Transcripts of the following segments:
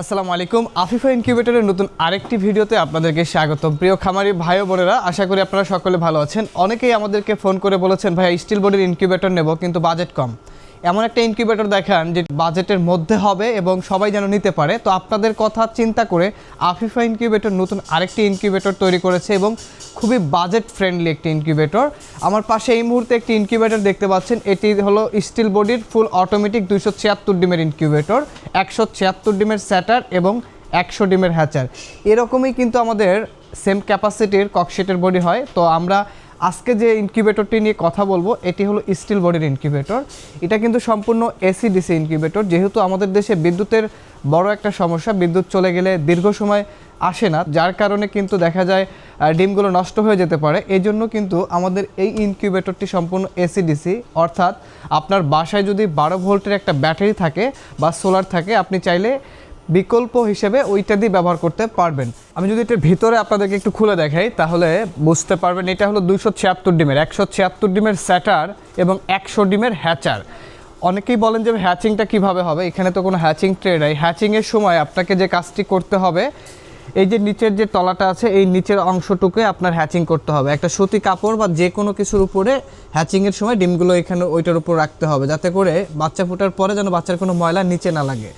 আসসালামু আলাইকুম। আফিফা ইনকিউবেটরের নতুন আরেকটি ভিডিওতে আপনাদেরকে স্বাগত প্রিয় খামারি ভাই বোনেরা, আশা করি আপনারা সকলে ভালো আছেন। অনেকেই আমাদেরকে ফোন করে বলেছেন ভাই স্টিল বডির ইনকিউবেটর নেব, কিন্তু বাজেট কম। এমন একটা ইনকিউবেটর দেখান যে বাজেটের মধ্যে হবে এবং সবাই যেন নিতে পারে। তো আপনাদের কথা চিন্তা করে আফিফা ইনকিউবেটর নতুন আরেকটি ইনকিউবেটর তৈরি করেছে এবং খুবই বাজেট ফ্রেন্ডলি একটি ইনকিউবেটর আমার পাশে এই মুহূর্তে একটি ইনকিউবেটর দেখতে পাচ্ছেন। এটি হলো স্টিল বডির ফুল অটোমেটিক দুইশো ছিয়াত্তর ডিমের ইনকিউবেটর একশো ছিয়াত্তর ডিমের স্যাটার এবং একশো ডিমের হ্যাচার এরকমই কিন্তু আমাদের সেম ক্যাপাসিটির ককশেটের বডি হয়। তো আমরা আজকে যে ইনকিউবেটরটি নিয়ে কথা বলব, এটি হলো স্টিল বডির ইনকিউবেটর এটা কিন্তু সম্পূর্ণ এসি ডিসি ইনকিউবেটর যেহেতু আমাদের দেশে বিদ্যুতের বড় একটা সমস্যা, বিদ্যুৎ চলে গেলে দীর্ঘ সময় আসে না, যার কারণে কিন্তু দেখা যায় ডিমগুলো নষ্ট হয়ে যেতে পারে। এই জন্য কিন্তু আমাদের এই ইনকিউবেটরটি সম্পূর্ণ এসি ডিসি অর্থাৎ আপনার বাসায় যদি বারো ভোল্টের একটা ব্যাটারি থাকে বা সোলার থাকে, আপনি চাইলে বিকল্প হিসেবে ওইটা দিয়ে ব্যবহার করতে পারবেন। আমি যদি এটার ভিতরে আপনাদেরকে একটু খুলে দেখাই, তাহলে বুঝতে পারবেন এটা হলো দুইশো ছিয়াত্তর ডিমের, একশো ছিয়াত্তর ডিমের স্যাটার এবং একশো ডিমের হ্যাচার। অনেকেই বলেন যে হ্যাচিংটা কীভাবে হবে? এখানে তো কোনো হ্যাচিং ট্রে নাই। হ্যাচিংয়ের সময় আপনাকে যে কাজটি করতে হবে, এই যে নিচের যে তলাটা আছে, এই নিচের অংশটুকুই আপনার হ্যাচিং করতে হবে। একটা সুতি কাপড় বা যে কোনো কিছুর উপরে হ্যাচিংয়ের সময় ডিমগুলো এখানে ওইটার উপর রাখতে হবে, যাতে করে বাচ্চা ফোটার পরে যেন বাচ্চার কোনো ময়লা নিচে না লাগে।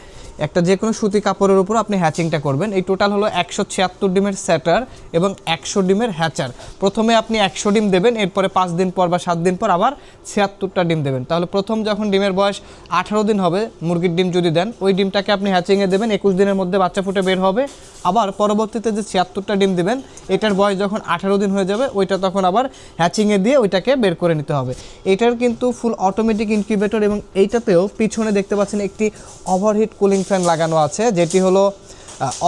একটা যে কোনো সুতি কাপড়ের উপর আপনি হ্যাচিংটা করবেন। এই টোটাল হলো একশো ছিয়াত্তর ডিমের স্যাটার এবং একশো ডিমের হ্যাচার প্রথমে আপনি একশো ডিম দেবেন, এরপরে পাঁচ দিন পর বা সাত দিন পর আবার ছিয়াত্তরটা ডিম দেবেন। তাহলে প্রথম যখন ডিমের বয়স আঠারো দিন হবে, মুরগির ডিম যদি দেন, ওই ডিমটাকে আপনি হ্যাচিংয়ে দেবেন, একুশ দিনের মধ্যে বাচ্চা ফুটে বের হবে। আবার পরবর্তীতে যে ছিয়াত্তরটা ডিম দেবেন, এটার বয়স যখন আঠারো দিন হয়ে যাবে, ওইটা তখন আবার হ্যাচিংয়ে দিয়ে ওইটাকে বের করে নিতে হবে। এটার কিন্তু ফুল অটোমেটিক ইনকিউবেটর এবং এইটাতেও পিছনে দেখতে পাচ্ছেন একটি ওভারহিট কুলিং ফ্যান লাগানো আছে, যেটি হলো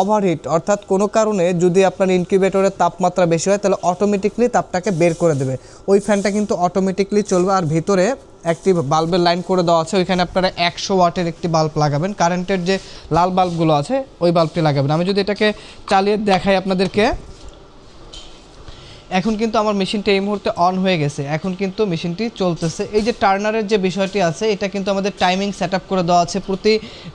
ওভারহিট অর্থাৎ কোনো কারণে যদি আপনার ইনকিউবেটরের তাপমাত্রা বেশি হয়, তাহলে অটোমেটিকলি তাপটাকে বের করে দেবে। ওই ফ্যানটা কিন্তু অটোমেটিকলি চলবে, আর ভিতরে একটি বাল্বের লাইন করে দেওয়া আছে, ওইখানে আপনারা একশো ওয়াটের একটি বাল্ব লাগাবেন। কারেন্টের যে লাল বাল্বগুলো আছে, ওই বাল্বটি লাগাবেন। আমি যদি এটাকে চালিয়ে দেখাই আপনাদেরকে এখন কিন্তু আমার মেশিনটা এই মুহূর্তে অন হয়ে গেছে। এখন কিন্তু মেশিনটি চলতেছে। এই যে টার্নারের যে বিষয়টি আছে, এটা কিন্তু আমাদের টাইমিং সেট করে দেওয়া আছে। প্রতি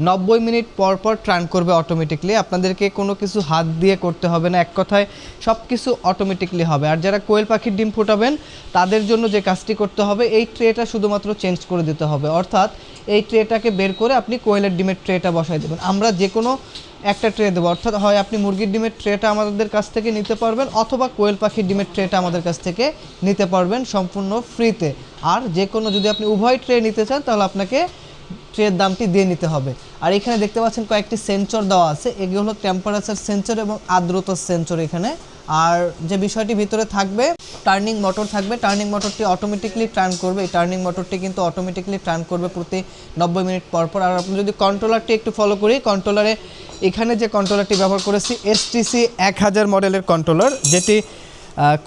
নব্বই মিনিট পর পর ট্রান করবে অটোমেটিকলি আপনাদেরকে কোনো কিছু হাত দিয়ে করতে হবে না, এক কথায় সব কিছু অটোমেটিকলি হবে। আর যারা কোয়েল পাখির ডিম ফুটাবেন, তাদের জন্য যে কাজটি করতে হবে, এই ট্রেটা শুধুমাত্র চেঞ্জ করে দিতে হবে। অর্থাৎ এই ট্রেটাকে বের করে আপনি কোয়েলের ডিমের ট্রেটা বসাই দেবেন। আমরা যে কোনো একটা ট্রে দেবো। অর্থাৎ হয় আপনি মুরগির ডিমের ট্রেটা আমাদের কাছ থেকে নিতে পারবেন অথবা কোয়েল পাখির ডিমের ট্রেটা আমাদের কাছ থেকে নিতে পারবেন সম্পূর্ণ ফ্রিতে আর যে কোনো যদি আপনি উভয় ট্রে নিতে চান, তাহলে আপনাকে ট্রের দামটি দিয়ে নিতে হবে। আর এখানে দেখতে পাচ্ছেন কয়েকটি সেন্সর দেওয়া আছে। এগুলো হলো টেম্পারেচার সেন্সর এবং আর্দ্রতার সেন্সর এখানে। আর যে বিষয়টি ভিতরে থাকবে টার্নিং মোটর থাকবে টার্নিং মোটরটি অটোমেটিকলি টার্ন করবে। এই টার্নিং মোটরটি কিন্তু অটোমেটিকলি টার্ন করবে প্রতি নব্বই মিনিট পর পর। আর আপনি যদি কন্ট্রোলারটি একটু ফলো করি কন্ট্রোলারে এখানে যে কন্ট্রোলারটি ব্যবহার করেছি এসটিসি এক হাজার মডেলের কন্ট্রোলার যেটি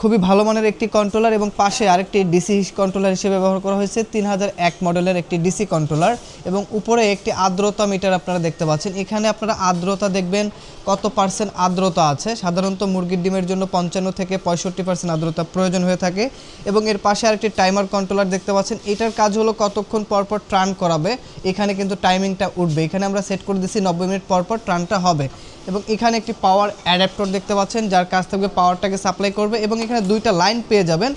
খুবই ভালো মানের একটি কন্ট্রোলার এবং পাশে আরেকটি ডিসি কন্ট্রোলার হিসেবে ব্যবহার করা হয়েছে তিন হাজার এক মডেলের একটি ডিসি কন্ট্রোলার এবং উপরে একটি আর্দ্রতা মিটার আপনারা দেখতে পাচ্ছেন। এখানে আপনারা আর্দ্রতা দেখবেন কত পার্সেন্ট আর্দ্রতা আছে। সাধারণত মুরগির ডিমের জন্য পঞ্চান্ন থেকে পঁয়ষট্টি পার্সেন্ট আর্দ্রতা প্রয়োজন হয়ে থাকে এবং এর পাশে আরেকটি টাইমার কন্ট্রোলার দেখতে পাচ্ছেন। এটার কাজ হলো কতক্ষণ পর পর ট্রান করাবে। এখানে কিন্তু টাইমিংটা উঠবে। এখানে আমরা সেট করে দিচ্ছি নব্বই মিনিট পর পর ট্রানটা হবে। এবং এখানে একটি পাওয়ার অ্যাডাপ্টর দেখতে পাচ্ছেন, যার কাছ থেকে পাওয়ারটাকে সাপ্লাই করবে এবং এখানে দুইটা লাইন পেয়ে যাবেন।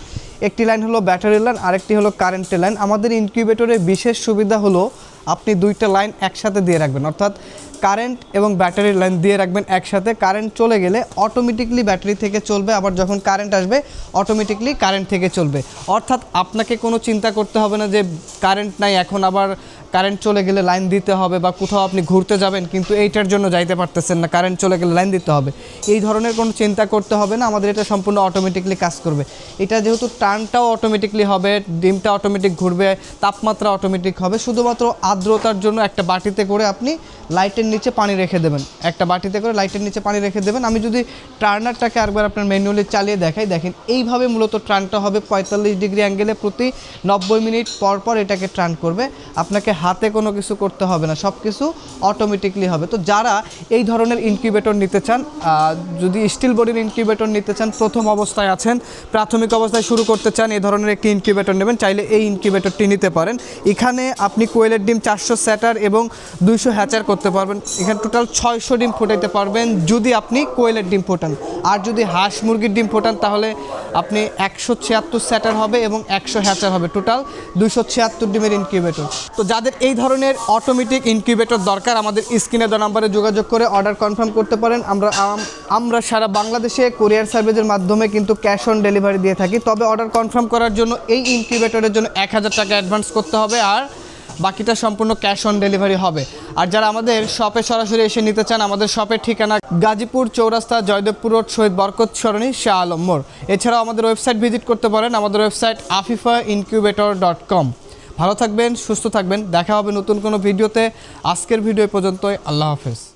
একটি লাইন হলো ব্যাটারি লাইন আরেকটি হলো কারেন্টের লাইন আমাদের ইনকিউবেটরের বিশেষ সুবিধা হলো, আপনি দুইটা লাইন একসাথে দিয়ে রাখবেন। অর্থাৎ কারেন্ট এবং ব্যাটারির লাইন দিয়ে রাখবেন একসাথে। কারেন্ট চলে গেলে অটোমেটিকলি ব্যাটারি থেকে চলবে। আবার যখন কারেন্ট আসবে অটোমেটিকলি কারেন্ট থেকে চলবে। অর্থাৎ আপনাকে কোনো চিন্তা করতে হবে না যে কারেন্ট নাই, এখন আবার কারেন্ট চলে গেলে লাইন দিতে হবে বা কোথাও আপনি ঘুরতে যাবেন, কিন্তু এইটার জন্য যাইতে পারতেছেন না। কারেন্ট চলে গেলে লাইন দিতে হবে। এই ধরনের কোনো চিন্তা করতে হবে না। আমাদের এটা সম্পূর্ণ অটোমেটিকলি কাজ করবে। এটা যেহেতু টার্নটাও অটোমেটিকলি হবে, ডিমটা অটোমেটিক ঘুরবে, তাপমাত্রা অটোমেটিক হবে। শুধুমাত্র আর্দ্রতার জন্য একটা বাটিতে করে আপনি লাইটের নিচে পানি রেখে দেবেন। একটা বাটিতে করে লাইটের নিচে পানি রেখে দেবেন। আমি যদি টার্নারটাকে একবার আপনার ম্যানুয়ালি চালিয়ে দেখাই, দেখেন এইভাবে মূলত ট্রানটা হবে পঁয়তাল্লিশ ডিগ্রি অ্যাঙ্গেলে প্রতি নব্বই মিনিট পর পর এটাকে ট্রান করবে। আপনাকে হাতে কোনো কিছু করতে হবে না সব কিছু অটোমেটিকলি হবে। তো যারা এই ধরনের ইনকিউবেটর নিতে চান যদি স্টিল বডির ইনকিউবেটর নিতে চান, প্রথম অবস্থায় আছেন, প্রাথমিক অবস্থায় শুরু করতে চান এই ধরনের একটি ইনকিউবেটর নেবেন, চাইলে এই ইনকিউবেটরটি নিতে পারেন। এখানে আপনি কোয়েলের ডিম চারশো স্যাটার এবং দুইশো হ্যাচার করতে পারবেন। এখানে টোটাল ছয়শো ডিম ফোটাইতে পারবেন যদি আপনি কোয়েলের ডিম ফোটান। আর যদি হাঁস মুরগির ডিম ফোটান, তাহলে আপনি একশো ছিয়াত্তর স্যাটার হবে এবং একশো হ্যাচার হবে। টোটাল দুশো ছিয়াত্তর ডিমের ইনকিউবেটর তো যাদের এই ধরনের অটোমেটিক ইনকিউবেটর দরকার, আমাদের স্ক্রিনে দেওয়া নাম্বারে যোগাযোগ করে অর্ডার কনফার্ম করতে পারেন। আমরা আমরা সারা বাংলাদেশে কোরিয়ার সার্ভিসের মাধ্যমে কিন্তু ক্যাশ অন ডেলিভারি দিয়ে থাকি। তবে অর্ডার কনফার্ম করার জন্য এই ইনকিউবেটরের জন্য এক হাজার টাকা অ্যাডভান্স করতে হবে। আর বাকিটা সম্পূর্ণ ক্যাশ অন ডেলিভারি হবে। আর যারা আমাদের শপে সরাসরি এসে নিতে চান, আমাদের শপের ঠিকানা গাজীপুর চৌরাস্তা জয়দেবপুর রোড শহীদ বরকত সরণি, শাহ আলম মোড়। এছাড়াও আমাদের ওয়েবসাইট ভিজিট করতে পারেন, আমাদের website Afifa incubator dot com ভালো থাকবেন, সুস্থ থাকবেন, দেখা হবে নতুন কোনো ভিডিওতে। আজকের ভিডিও পর্যন্তই, আল্লাহ হাফেজ।